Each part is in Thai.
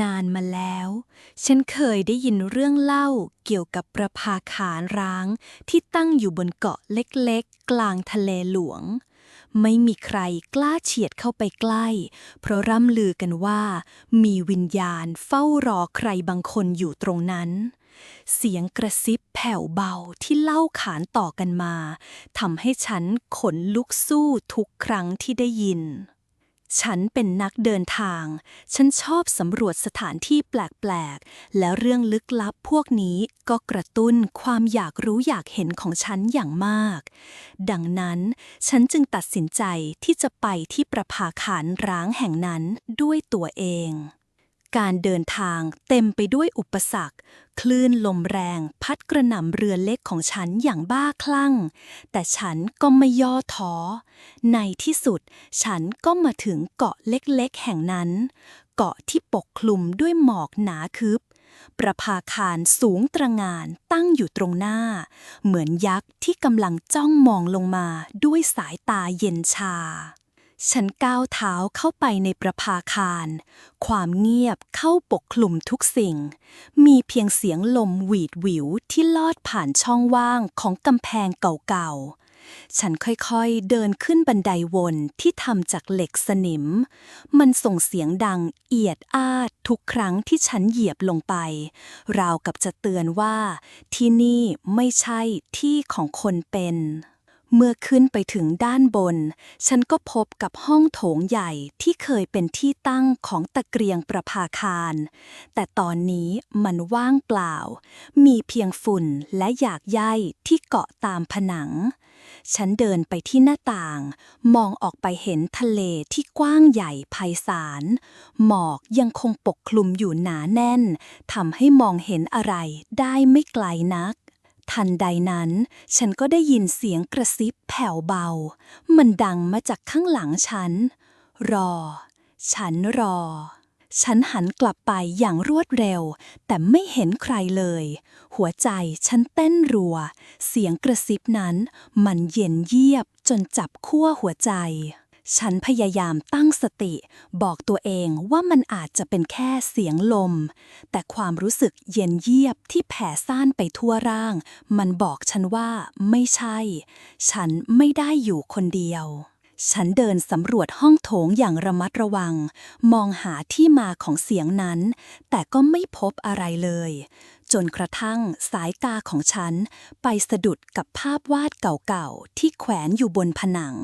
นานมาแล้ว ฉันเคยได้ยินเรื่องเล่าเกี่ยวกับประภาคารร้างที่ตั้งอยู่บนเกาะเล็กๆ กลางทะเลหลวง ไม่มีใครกล้าเฉียดเข้าไปใกล้ เพราะร่ำลือกันว่า มีวิญญาณเฝ้ารอใครบางคนอยู่ตรงนั้น เสียงกระซิบแผ่วเบาที่เล่าขานต่อกันมาทำให้ฉันขนลุกสู้ทุกครั้งที่ได้ยิน ฉันเป็นนักเดินทาง ฉันชอบสำรวจสถานที่แปลก ๆ และเรื่องลึกลับพวกนี้ก็กระตุ้นความอยากรู้อยากเห็นของฉันอย่างมาก ดังนั้นฉันจึงตัดสินใจที่จะไปที่ประภาคารร้างแห่งนั้นด้วยตัวเอง การเดินทางเต็มไปด้วยอุปสรรค คลื่นลมแรง พัดกระหน่ำเรือเล็กของฉันอย่างบ้าคลั่ง แต่ฉันก็ไม่ย่อท้อ ในที่สุดฉันก็มาถึงเกาะเล็กๆ แห่งนั้น เกาะที่ปกคลุมด้วยหมอกหนาคึบ ประภาคารสูงตระงานตั้งอยู่ตรงหน้า เหมือนยักษ์ที่กำลังจ้องมองลงมาด้วยสายตาเย็นชา ฉันก้าวเท้าเข้าไปในประภาคาร ความเงียบเข้าปกคลุมทุกสิ่ง มีเพียงเสียงลมหวีดหวิวที่ลอดผ่านช่องว่างของกำแพงเก่าๆ ฉันค่อยๆเดินขึ้นบันไดวนที่ทำจากเหล็กสนิม มันส่งเสียงดังเอียดอาดทุกครั้งที่ฉันเหยียบลงไป ราวกับจะเตือนว่าที่นี่ไม่ใช่ที่ของคนเป็น เมื่อขึ้นไปถึงด้านบน ฉันก็พบกับห้องโถงใหญ่ที่เคยเป็นที่ตั้งของตะเกียงประภาคาร แต่ตอนนี้มันว่างเปล่า มีเพียงฝุ่นและหยากใยที่เกาะตามผนัง ฉันเดินไปที่หน้าต่าง มองออกไปเห็นทะเลที่กว้างใหญ่ไพศาล หมอกยังคงปกคลุมอยู่หนาแน่น ทำให้มองเห็นอะไรได้ไม่ไกลนัก ทันใดนั้น ฉันก็ได้ยินเสียงกระซิบแผ่วเบา มันดังมาจากข้างหลังฉัน รอ ฉันรอ ฉันหันกลับไปอย่างรวดเร็ว แต่ไม่เห็นใครเลย หัวใจฉันเต้นรัว เสียงกระซิบนั้น มันเย็นเยียบจนจับขั้วหัวใจ ฉันพยายามตั้งสติ บอกตัวเองว่ามันอาจจะเป็นแค่เสียงลม แต่ความรู้สึกเย็นเยียบที่แผ่ซ่านไปทั่วร่าง มันบอกฉันว่าไม่ใช่ ฉันไม่ได้อยู่คนเดียว ฉันเดินสำรวจห้องโถงอย่างระมัดระวัง มองหาที่มาของเสียงนั้น แต่ก็ไม่พบอะไรเลย จนกระทั่งสายตาของฉันไปสะดุดกับภาพวาดเก่าๆ ที่แขวนอยู่บนผนัง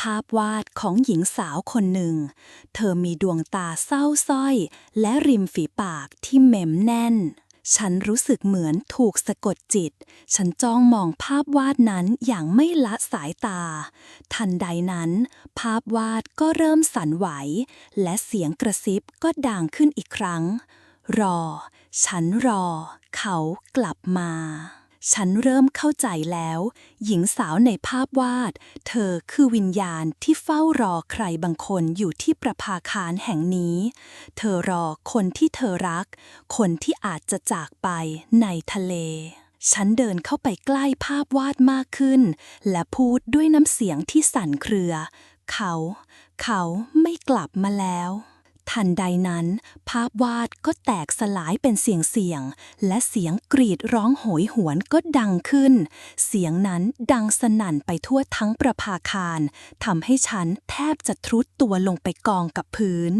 ภาพวาดของหญิงสาวคนหนึ่ง เธอมีดวงตาเศร้าสร้อย และริมฝีปากที่เม็มแน่น ฉันรู้สึกเหมือนถูกสะกดจิต ฉันจ้องมองภาพวาดนั้นอย่างไม่ละสายตา ทันใดนั้น ภาพวาดก็เริ่มสั่นไหว และเสียงกระซิบก็ดังขึ้นอีกครั้ง รอ ฉันรอ เขากลับมา ฉันเริ่มเข้าใจแล้ว หญิงสาวในภาพวาด เธอคือวิญญาณที่เฝ้ารอใครบางคนอยู่ที่ประภาคารแห่งนี้ เธอรอคนที่เธอรัก คนที่อาจจะจากไปในทะเลฉันเดินเข้าไปใกล้ภาพวาดมากขึ้น และพูดด้วยน้ำเสียงที่สั่นเครือ เขา เขาไม่กลับมาแล้ว ทันใดนั้น ภาพวาดก็แตกสลายเป็นเสียงเสียง และเสียงกรีดร้องโหยหวนก็ดังขึ้น เสียงนั้นดังสนั่นไปทั่วทั้งประภาคารทำให้ฉันแทบจะทรุดตัวลงไปกองกับพื้น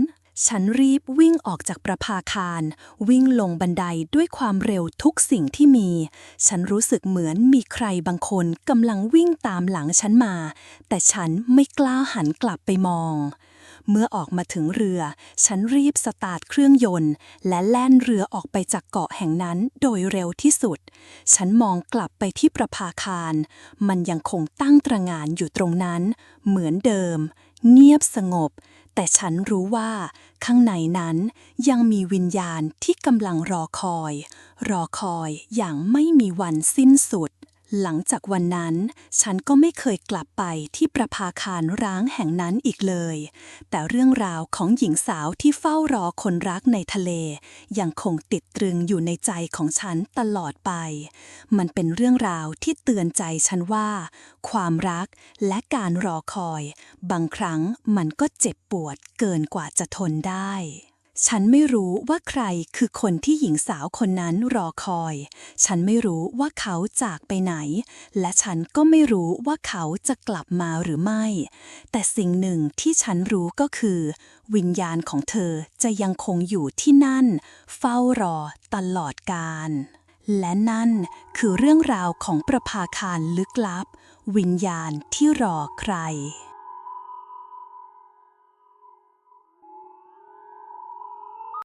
ฉันรีบวิ่งออกจากประภาคาร วิ่งลงบันไดด้วยความเร็วทุกสิ่งที่มี ฉันรู้สึกเหมือนมีใครบางคนกำลังวิ่งตามหลังฉันมา แต่ฉันไม่กล้าหันกลับไปมอง เมื่อออกมาถึงเรือ ฉันรีบสตาร์ทเครื่องยนต์ และแล่นเรือออกไปจากเกาะแห่งนั้นโดยเร็วที่สุด ฉันมองกลับไปที่ประภาคาร มันยังคงตั้งตระงานอยู่ตรงนั้น เหมือนเดิม เงียบสงบ แต่ฉันรู้ว่า ข้างในนั้นยังมีวิญญาณที่กำลังรอคอย รอคอยอย่างไม่มีวันสิ้นสุด หลังจากวันนั้น ฉันก็ไม่เคยกลับไปที่ประภาคารร้างแห่งนั้นอีกเลย แต่เรื่องราวของหญิงสาวที่เฝ้ารอคนรักในทะเล ยังคงติดตรึงอยู่ในใจของฉันตลอดไป มันเป็นเรื่องราวที่เตือนใจฉันว่า ความรักและการรอคอย บางครั้งมันก็เจ็บปวดเกินกว่าจะทนได้ ฉันไม่รู้ว่าใครคือคนที่หญิงสาวคนนั้นรอคอย ฉันไม่รู้ว่าเขาจากไปไหน และฉันก็ไม่รู้ว่าเขาจะกลับมาหรือไม่ แต่สิ่งหนึ่งที่ฉันรู้ก็คือ วิญญาณของเธอจะยังคงอยู่ที่นั่น เฝ้ารอตลอดกาล และนั่นคือเรื่องราวของประภาคารลึกลับ วิญญาณที่รอใคร